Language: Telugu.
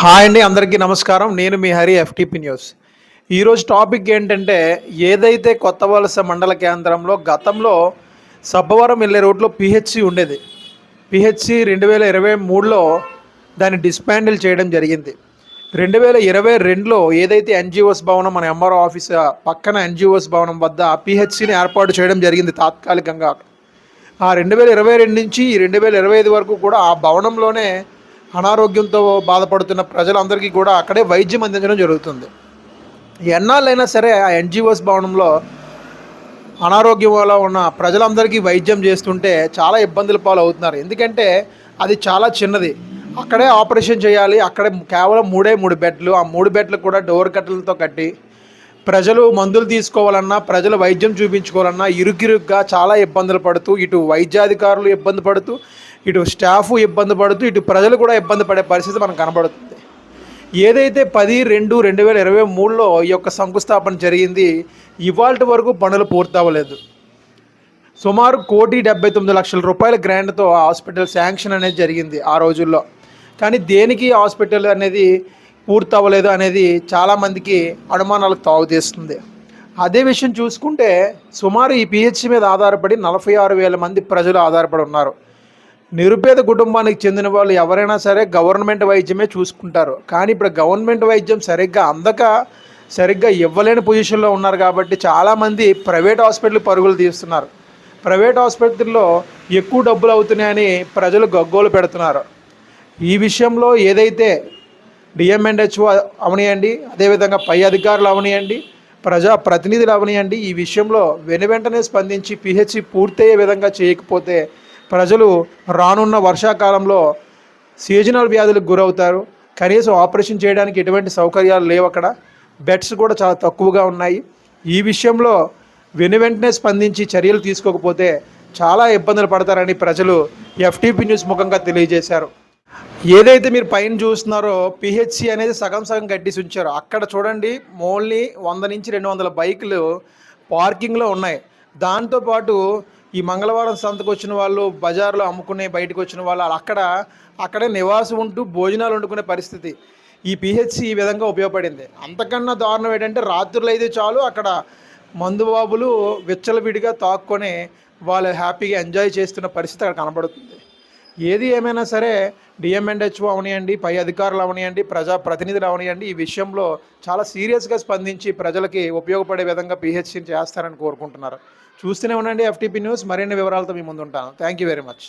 హాయ్ అండి అందరికీ నమస్కారం. నేను మీ హరి ఎఫ్టిపి న్యూస్. ఈరోజు టాపిక్ ఏంటంటే ఏదైతే కొత్త వలస మండల కేంద్రంలో గతంలో సబ్బవరం వెళ్ళే రోడ్లో పిహెచ్సి ఉండేది. పిహెచ్సి రెండు వేల ఇరవై మూడులో దాన్ని డిస్పాండిల్ చేయడం జరిగింది. రెండు వేల ఇరవై రెండులో ఏదైతే ఎన్జిఓస్ భవనం మన ఎంఆర్ఓ ఆఫీస్ పక్కన ఎన్జిఓస్ భవనం వద్ద పిహెచ్సిని ఏర్పాటు చేయడం జరిగింది తాత్కాలికంగా. ఆ రెండు వేల ఇరవై రెండు నుంచి రెండు వేల ఇరవై ఐదు వరకు కూడా ఆ భవనంలోనే అనారోగ్యంతో బాధపడుతున్న ప్రజలందరికీ కూడా అక్కడే వైద్యం అందించడం జరుగుతుంది. ఎన్నాళ్ళైనా సరే ఆ ఎన్జిఓస్ భవనంలో అనారోగ్యం వల్ల ఉన్న ప్రజలందరికీ వైద్యం చేస్తుంటే చాలా ఇబ్బందుల పాలు అవుతున్నారు ఎందుకంటే అది చాలా చిన్నది. అక్కడే ఆపరేషన్ చేయాలి. అక్కడే కేవలం మూడే మూడు బెడ్లు. ఆ మూడు బెడ్లు కూడా డోర్ కట్టలతో కట్టి ప్రజలు మందులు తీసుకోవాలన్నా ప్రజలు వైద్యం చూపించుకోవాలన్నా ఇరుకిరుగ్గా చాలా ఇబ్బందులు పడుతూ ఇటు వైద్యాధికారులు ఇబ్బంది పడుతూ ఇటు స్టాఫ్ ఇబ్బంది పడుతూ ఇటు ప్రజలు కూడా ఇబ్బంది పడే పరిస్థితి మనకు కనబడుతుంది. ఏదైతే పది రెండు రెండు వేల ఇరవై మూడులో ఈ యొక్క శంకుస్థాపన జరిగింది ఇవాళ వరకు పనులు పూర్తవ్వలేదు సుమారు కోటి డెబ్బై తొమ్మిది లక్షల రూపాయల గ్రాంట్తో హాస్పిటల్ శాంక్షన్ అనేది జరిగింది ఆ రోజుల్లో. కానీ దేనికి హాస్పిటల్ అనేది పూర్తవ్వలేదు అనేది చాలామందికి అనుమానాలకు తాగుతీస్తుంది అదే విషయం చూసుకుంటే సుమారు ఈ పిహెచ్సి మీద ఆధారపడి నలభై ఆరు వేల మంది ప్రజలు ఆధారపడి ఉన్నారు. నిరుపేద కుటుంబానికి చెందిన వాళ్ళు ఎవరైనా సరే గవర్నమెంట్ వైద్యమే చూసుకుంటారు. కానీ ఇప్పుడు గవర్నమెంట్ వైద్యం సరిగ్గా అందక సరిగ్గా ఇవ్వలేని పొజిషన్లో ఉన్నారు కాబట్టి చాలామంది ప్రైవేట్ హాస్పిటల్ పరుగులు తీస్తున్నారు. ప్రైవేట్ ఆసుపత్రుల్లో ఎక్కువ డబ్బులు అవుతున్నాయని ప్రజలు గగ్గోలు పెడుతున్నారు. ఈ విషయంలో ఏదైతే డిఎంఎన్హెచ్ఓ అవనియండి అదేవిధంగా పై అధికారులు అవనియండి ప్రజా ప్రతినిధులు అవనియండి ఈ విషయంలో వెను వెంటనే స్పందించి పిహెచ్సి పూర్తయ్యే విధంగా చేయకపోతే ప్రజలు రానున్న వర్షాకాలంలో సీజనల్ వ్యాధులకు గురవుతారు. కనీసం ఆపరేషన్ చేయడానికి ఎటువంటి సౌకర్యాలు లేవు అక్కడ. బెడ్స్ కూడా చాలా తక్కువగా ఉన్నాయి. ఈ విషయంలో వెను వెంటనే స్పందించి చర్యలు తీసుకోకపోతే చాలా ఇబ్బందులు పడతారని ప్రజలు ఎఫ్టీపీ న్యూస్ ముఖంగా తెలియజేశారు. ఏదైతే మీరు పైన చూస్తున్నారో పిహెచ్సి అనేది సగం సగం కట్టేసి ఉంచారు అక్కడ చూడండి ఓన్లీ వంద నుంచి రెండు వందల బైకులు పార్కింగ్లో ఉన్నాయి. దాంతోపాటు ఈ మంగళవారం సంతకు వచ్చిన వాళ్ళు బజార్లో అమ్ముకునే బయటకు వచ్చిన వాళ్ళు అక్కడ అక్కడే నివాసం ఉంటూ భోజనాలు వండుకునే పరిస్థితి ఈ పిహెచ్సి ఈ విధంగా ఉపయోగపడింది. అంతకన్నా దారుణం ఏంటంటే రాత్రులు అయితే చాలు అక్కడ మందుబాబులు విచ్చలవిడిగా తాక్కొని వాళ్ళు హ్యాపీగా ఎంజాయ్ చేస్తున్న పరిస్థితి అక్కడ కనబడుతుంది. ఏది ఏమైనా సరే డిఎంఎన్హెచ్ఓ అవనియండి పై అధికారులు అవనియండి ప్రజా ప్రతినిధులు అవనియండి ఈ విషయంలో చాలా సీరియస్గా స్పందించి ప్రజలకి ఉపయోగపడే విధంగా పిహెచ్సిని చేస్తారని కోరుకుంటున్నారు. చూస్తూనే ఉండండి ఎఫ్టీపీ న్యూస్. మరిన్ని వివరాలతో మీ ముందు ఉంటాను థ్యాంక్ యూ వెరీ మచ్